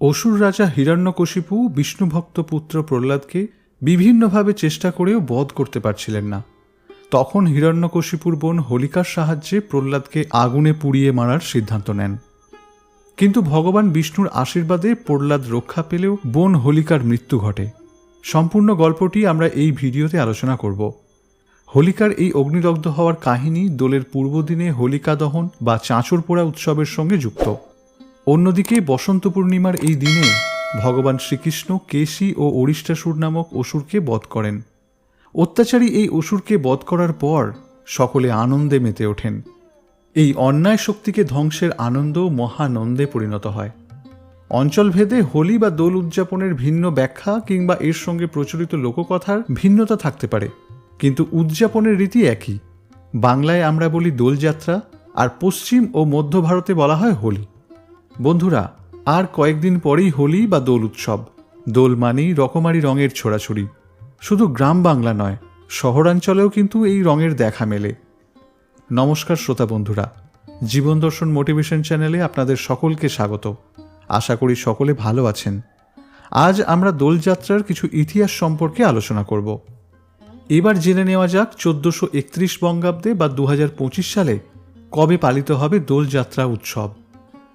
অসুর রাজা হিরণ্যকশিপু, বিষ্ণুভক্ত পুত্র প্রহ্লাদকে বিভিন্নভাবে চেষ্টা করেও বধ করতে পারছিলেন না। তখন হিরণ্যকশিপুর বোন হোলিকার সাহায্যে প্রহ্লাদকে আগুনে পুড়িয়ে মারার সিদ্ধান্ত নেন। কিন্তু ভগবান বিষ্ণুর আশীর্বাদে প্রহ্লাদ রক্ষা পেলেও বোন হোলিকার মৃত্যু ঘটে। সম্পূর্ণ গল্পটি আমরা এই ভিডিওতে আলোচনা করব। হোলিকার এই অগ্নিদগ্ধ হওয়ার কাহিনী দোলের পূর্বদিনে হোলিকা দহন বা চাঁচর পোড়া উৎসবের সঙ্গে যুক্ত। অন্যদিকে বসন্ত পূর্ণিমার এই দিনে ভগবান শ্রীকৃষ্ণ কেশী ও অরিষ্টাসুর নামক অসুরকে বধ করেন। অত্যাচারী এই অসুরকে বধ করার পর সকলে আনন্দে মেতে ওঠেন। এই অন্যায় শক্তিকে ধ্বংসের আনন্দ মহানন্দে পরিণত হয়। অঞ্চলভেদে হোলি বা দোল উদযাপনের ভিন্ন ব্যাখ্যা কিংবা এর সঙ্গে প্রচলিত লোককথার ভিন্নতা থাকতে পারে। কিন্তু উদযাপনের রীতি একই। বাংলায় আমরা বলি দোলযাত্রা, আর পশ্চিম ও মধ্য ভারতে বলা হয় হোলি। বন্ধুরা, আর কয়েকদিন পরেই হোলি বা দোল উৎসব। দোল মানেই রকমারি রঙের ছোড়াছুড়ি। শুধু গ্রাম বাংলা নয়, শহরাঞ্চলেও কিন্তু এই রঙের দেখা মেলে। নমস্কার শ্রোতা বন্ধুরা, জীবন দর্শন মোটিভেশন চ্যানেলে আপনাদের সকলকে স্বাগত। আশা করি সকলে ভালো আছেন। আজ আমরা দোলযাত্রার কিছু ইতিহাস সম্পর্কে আলোচনা করব। এবার জেনে নেওয়া যাক চোদ্দশো একত্রিশ বঙ্গাব্দে বা দু হাজার পঁচিশ সালে কবে পালিত হবে দোলযাত্রা উৎসব।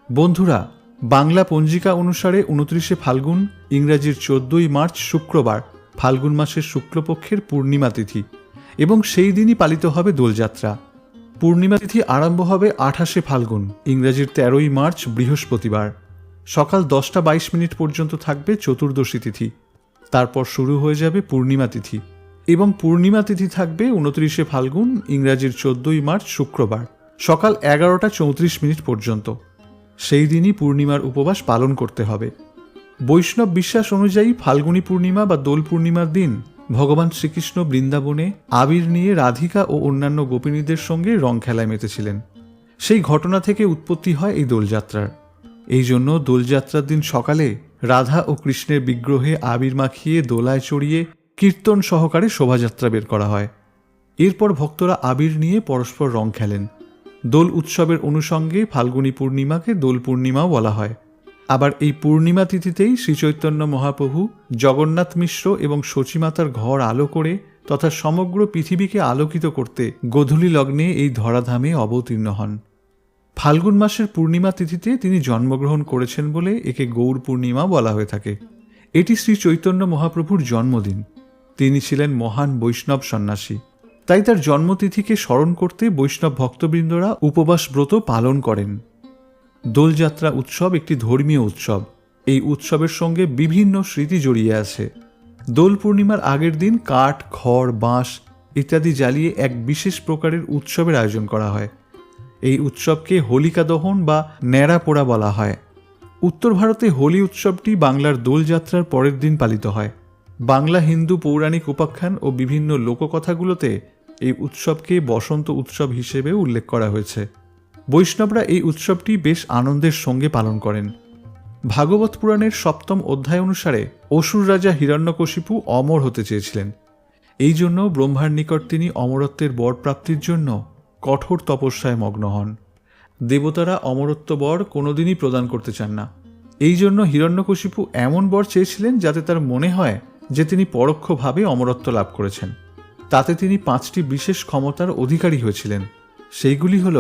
বন্ধুরা, বাংলা পঞ্জিকা অনুসারে উনত্রিশে ফাল্গুন, ইংরাজির চোদ্দই মার্চ শুক্রবার, ফাল্গুন মাসের শুক্লপক্ষের পূর্ণিমা তিথি, এবং সেই দিনই পালিত হবে দোলযাত্রা। পূর্ণিমা তিথি আরম্ভ হবে আঠাশে ফাল্গুন, ইংরাজির তেরোই মার্চ বৃহস্পতিবার। সকাল দশটা বাইশ মিনিট পর্যন্ত থাকবে চতুর্দশী তিথি। তারপর শুরু হয়ে যাবে পূর্ণিমা তিথি, এবং পূর্ণিমা তিথি থাকবে উনত্রিশে ফাল্গুন, ইংরাজির চোদ্দই মার্চ শুক্রবার, সকাল এগারোটা চৌত্রিশ মিনিট পর্যন্ত। সেই দিনই পূর্ণিমার উপবাস পালন করতে হবে। বৈষ্ণব বিশ্বাস অনুযায়ী ফাল্গুনী পূর্ণিমা বা দোল পূর্ণিমার দিন ভগবান শ্রীকৃষ্ণ বৃন্দাবনে আবির নিয়ে রাধিকা ও অন্যান্য গোপিনীদের সঙ্গে রং খেলায় মেতেছিলেন। সেই ঘটনা থেকে উৎপত্তি হয় এই দোলযাত্রার। এই জন্য দোলযাত্রার দিন সকালে রাধা ও কৃষ্ণের বিগ্রহে আবির মাখিয়ে দোলায় চড়িয়ে কীর্তন সহকারে শোভাযাত্রা বের করা হয়। এরপর ভক্তরা আবির নিয়ে পরস্পর রং খেলেন। দোল উৎসবের অনুষঙ্গে ফাল্গুনী পূর্ণিমাকে দোল পূর্ণিমাও বলা হয়। আবার এই পূর্ণিমা তিথিতেই শ্রীচৈতন্য মহাপ্রভু জগন্নাথ মিশ্র এবং শচীমাতার ঘর আলো করে তথা সমগ্র পৃথিবীকে আলোকিত করতে গোধূলি লগ্নে এই ধরাধামে অবতীর্ণ হন। ফাল্গুন মাসের পূর্ণিমা তিথিতে তিনি জন্মগ্রহণ করেছেন বলে একে গৌর পূর্ণিমা বলা হয়ে থাকে। এটি শ্রী চৈতন্য মহাপ্রভুর জন্মদিন। তিনি ছিলেন মহান বৈষ্ণব সন্ন্যাসী। তাই তার জন্মতিথিকে স্মরণ করতে বৈষ্ণব ভক্তবৃন্দরা উপবাস ব্রত পালন করেন। দোলযাত্রা উৎসব একটি ধর্মীয় উৎসব। এই উৎসবের সঙ্গে বিভিন্ন স্মৃতি জড়িয়ে আছে। দোল পূর্ণিমার আগের দিন কাঠ, খড়, বাঁশ ইত্যাদি জ্বালিয়ে এক বিশেষ প্রকারের উৎসবের আয়োজন করা হয়। এই উৎসবকে হোলিকা দহন বা ন্যাড়া পোড়া বলা হয়। উত্তর ভারতে হোলি উৎসবটি বাংলার দোলযাত্রার পরের দিন পালিত হয়। বাংলা হিন্দু পৌরাণিক উপাখ্যান ও বিভিন্ন লোককথাগুলোতে এই উৎসবকে বসন্ত উৎসব হিসেবে উল্লেখ করা হয়েছে। বৈষ্ণবরা এই উৎসবটি বেশ আনন্দের সঙ্গে পালন করেন। ভাগবত পুরাণের সপ্তম অধ্যায় অনুসারে অসুর রাজা হিরণ্যকশিপু অমর হতে চেয়েছিলেন। এই জন্য ব্রহ্মার নিকট তিনি অমরত্বের বর প্রাপ্তির জন্য কঠোর তপস্যায় মগ্ন হন। দেবতারা অমরত্ব বর কোনোদিনই প্রদান করতে চান না। এই জন্য হিরণ্যকশিপু এমন বর চেয়েছিলেন যাতে তার মনে হয় যে তিনি পরোক্ষভাবে অমরত্ব লাভ করেছেন। তাতে তিনি পাঁচটি বিশেষ ক্ষমতার অধিকারী হয়েছিলেন। সেইগুলি হল,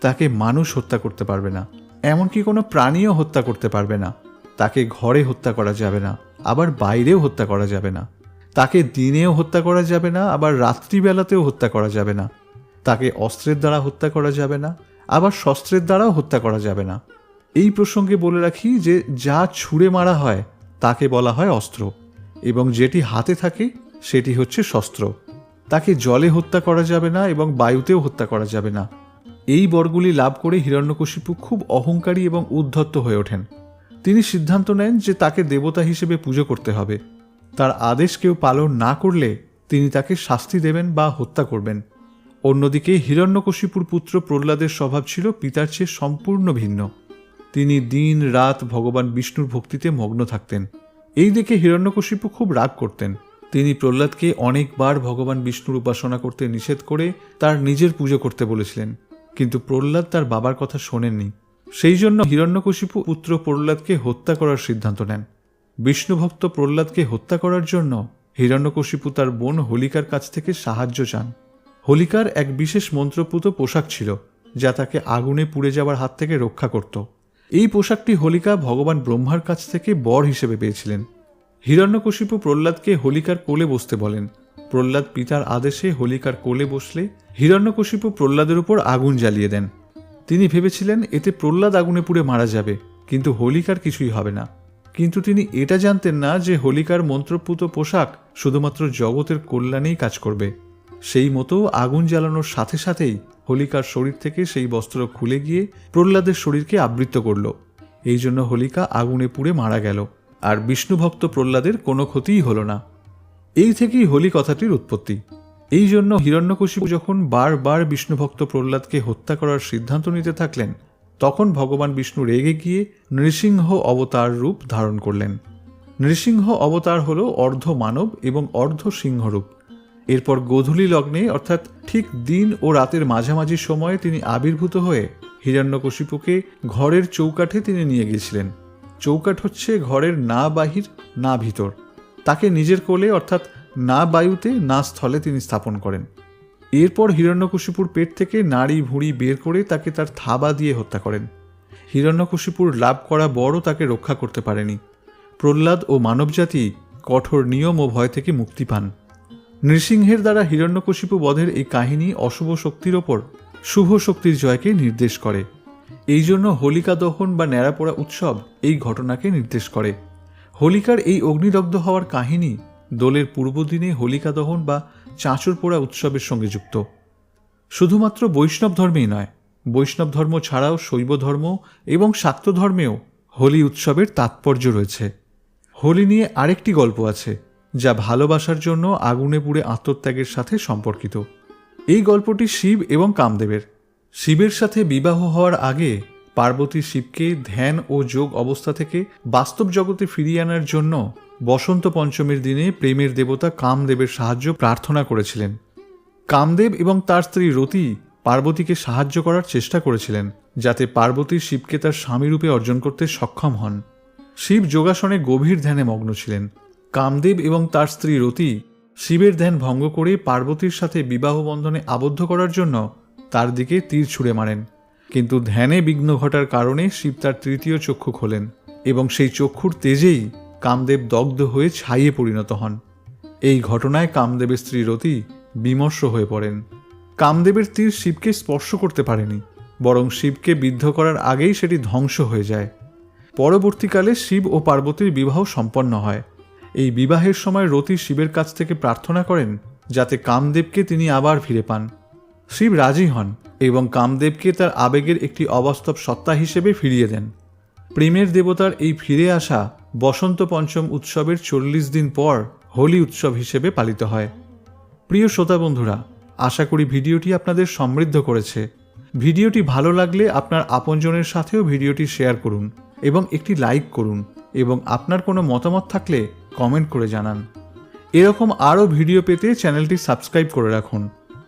তাকে মানুষ হত্যা করতে পারবে না, এমনকি কোনো প্রাণীও হত্যা করতে পারবে না, তাকে ঘরে হত্যা করা যাবে না, আবার বাইরেও হত্যা করা যাবে না, তাকে দিনেও হত্যা করা যাবে না, আবার রাত্রিবেলাতেও হত্যা করা যাবে না, তাকে অস্ত্রের দ্বারা হত্যা করা যাবে না, আবার শস্ত্রের দ্বারাও হত্যা করা যাবে না। এই প্রসঙ্গে বলে রাখি যে, যা ছুঁড়ে মারা হয়, তাকে বলা হয় অস্ত্র, এবং যেটি হাতে থাকে, সেটি হচ্ছে শস্ত্র। তাকে জলে হত্যা করা যাবে না এবং বায়ুতেও হত্যা করা যাবে না। এই বরগুলি লাভ করে হিরণ্যকশিপু খুব অহংকারী এবং উদ্ধত্ত হয়ে ওঠেন। তিনি সিদ্ধান্ত নেন যে তাকে দেবতা হিসেবে পুজো করতে হবে। তার আদেশ কেউ পালন না করলে তিনি তাকে শাস্তি দেবেন বা হত্যা করবেন। অন্যদিকে হিরণ্যকশিপুর পুত্র প্রহ্লাদের স্বভাব ছিল পিতার চেয়ে সম্পূর্ণ ভিন্ন। তিনি দিন রাত ভগবান বিষ্ণুর ভক্তিতে মগ্ন থাকতেন। এই দেখে হিরণ্যকশিপু খুব রাগ করতেন। তিনি প্রহ্লাদকে অনেকবার ভগবান বিষ্ণুর উপাসনা করতে নিষেধ করে তার নিজের পুজো করতে বলেছিলেন। কিন্তু প্রহ্লাদ তার বাবার কথা শোনেননি। সেই জন্য হিরণ্যকশিপু পুত্র প্রহ্লাদকে হত্যা করার সিদ্ধান্ত নেন। বিষ্ণুভক্ত প্রহ্লাদকে হত্যা করার জন্য হিরণ্যকশিপু তার বোন হোলিকার কাছ থেকে সাহায্য চান। হোলিকার এক বিশেষ মন্ত্রপুত পোশাক ছিল, যা তাকে আগুনে পুড়ে যাওয়ার হাত থেকে রক্ষা করত। এই পোশাকটি হোলিকা ভগবান ব্রহ্মার কাছ থেকে বর হিসেবে পেয়েছিলেন। হিরণ্যকশিপু প্রহ্লাদকে হোলিকার কোলে বসতে বলেন। প্রহ্লাদ পিতার আদেশে হোলিকার কোলে বসলে হিরণ্যকশিপু প্রহ্লাদের উপর আগুন জ্বালিয়ে দেন। তিনি ভেবেছিলেন এতে প্রহ্লাদ আগুনে পুড়ে মারা যাবে, কিন্তু হোলিকার কিছুই হবে না। কিন্তু তিনি এটা জানতেন না যে হোলিকার মন্ত্রপুত পোশাক শুধুমাত্র জগতের কল্যাণেই কাজ করবে। সেই মতো আগুন জ্বালানোর সাথে সাথেই হোলিকার শরীর থেকে সেই বস্ত্র খুলে গিয়ে প্রহ্লাদের শরীরকে আবৃত করল। এই জন্য হোলিকা আগুনে পুড়ে মারা গেল। আর বিষ্ণুভক্ত প্রহ্লাদের কোনো ক্ষতিই হলো না। এই থেকেই হোলি কথাটির উৎপত্তি। এই জন্য হিরণ্যকশিপু যখন বারবার বিষ্ণুভক্ত প্রহ্লাদকে হত্যা করার সিদ্ধান্ত নিতে থাকলেন, তখন ভগবান বিষ্ণু রেগে গিয়ে নৃসিংহ অবতার রূপ ধারণ করলেন। নৃসিংহ অবতার হল অর্ধ মানব এবং অর্ধ সিংহরূপ। এরপর গোধূলি লগ্নে, অর্থাৎ ঠিক দিন ও রাতের মাঝামাঝি সময়ে তিনি আবির্ভূত হয়ে হিরণ্যকশিপুকে ঘরের চৌকাঠে তিনি নিয়ে গিয়েছিলেন। চৌকাঠ হচ্ছে ঘরের না বাহির, না ভিতর। তাকে নিজের কোলে, অর্থাৎ না বায়ুতে, না স্থলে তিনি স্থাপন করেন। এরপর হিরণ্যকশিপুর পেট থেকে নাড়ি ভুঁড়ি বের করে তাকে তার থাবা দিয়ে হত্যা করেন। হিরণ্যকশিপুর লাভ করা বড় তাকে রক্ষা করতে পারেনি। প্রহ্লাদ ও মানবজাতি কঠোর নিয়ম ও ভয় থেকে মুক্তি পান। নৃসিংহের দ্বারা হিরণ্যকশিপু বধের এই কাহিনী অশুভ শক্তির ওপর, শুভ শক্তির জয়কে নির্দেশ করে। এই জন্য হোলিকা দহন বা ন্যাড়াপোড়া উৎসব এই ঘটনাকে নির্দেশ করে। হোলিকার এই অগ্নিদগ্ধ হওয়ার কাহিনী দোলের পূর্বদিনে হোলিকা দহন বা চাঁচর পোড়া উৎসবের সঙ্গে যুক্ত। শুধুমাত্র বৈষ্ণব ধর্মেই নয়, বৈষ্ণব ধর্ম ছাড়াও শৈব ধর্ম এবং শাক্ত ধর্মেও হোলি উৎসবের তাৎপর্য রয়েছে। হোলি নিয়ে আরেকটি গল্প আছে, যা ভালোবাসার জন্য আগুনে পুড়ে আত্মত্যাগের সাথে সম্পর্কিত। এই গল্পটি শিব এবং কামদেবের। শিবের সাথে বিবাহ হওয়ার আগে পার্বতী শিবকে ধ্যান ও যোগ অবস্থা থেকে বাস্তব জগতে ফিরিয়ে আনার জন্য বসন্ত পঞ্চমীর দিনে প্রেমের দেবতা কামদেবের সাহায্য প্রার্থনা করেছিলেন। কামদেব এবং তার স্ত্রী রতি পার্বতীকে সাহায্য করার চেষ্টা করেছিলেন, যাতে পার্বতী শিবকে তার স্বামীরূপে অর্জন করতে সক্ষম হন। শিব যোগাসনে গভীর ধ্যানে মগ্ন ছিলেন। কামদেব এবং তার স্ত্রী রতি শিবের ধ্যান ভঙ্গ করে পার্বতীর সাথে বিবাহ বন্ধনে আবদ্ধ করার জন্য তার দিকে তীর ছুঁড়ে মারেন। কিন্তু ধ্যানে বিঘ্ন ঘটার কারণে শিব তার তৃতীয় চক্ষু খোলেন এবং সেই চক্ষুর তেজেই কামদেব দগ্ধ হয়ে ছাইয়ে পরিণত হন। এই ঘটনায় কামদেবের স্ত্রী রতি বিমর্ষ হয়ে পড়েন। কামদেবের তীর শিবকে স্পর্শ করতে পারেনি, বরং শিবকে বিদ্ধ করার আগেই সেটি ধ্বংস হয়ে যায়। পরবর্তীকালে শিব ও পার্বতীর বিবাহ সম্পন্ন হয়। এই বিবাহের সময় রতি শিবের কাছ থেকে প্রার্থনা করেন যাতে কামদেবকে তিনি আবার ফিরে পান। শিব রাজি হন এবং কামদেবকে তার আবেগের একটি অবাস্তব সত্তা হিসেবে ফিরিয়ে দেন। প্রেমের দেবতার এই ফিরে আসা বসন্ত পঞ্চম উৎসবের চল্লিশ দিন পর হোলি উৎসব হিসেবে পালিত হয়। প্রিয় শ্রোতা বন্ধুরা, আশা করি ভিডিওটি আপনাদের সমৃদ্ধ করেছে। ভিডিওটি ভালো লাগলে আপনার আপনজনের সাথেও ভিডিওটি শেয়ার করুন এবং একটি লাইক করুন এবং আপনার কোনো মতামত থাকলে কমেন্ট করে জানান। এরকম আরও ভিডিও পেতে চ্যানেলটি সাবস্ক্রাইব করে রাখুন।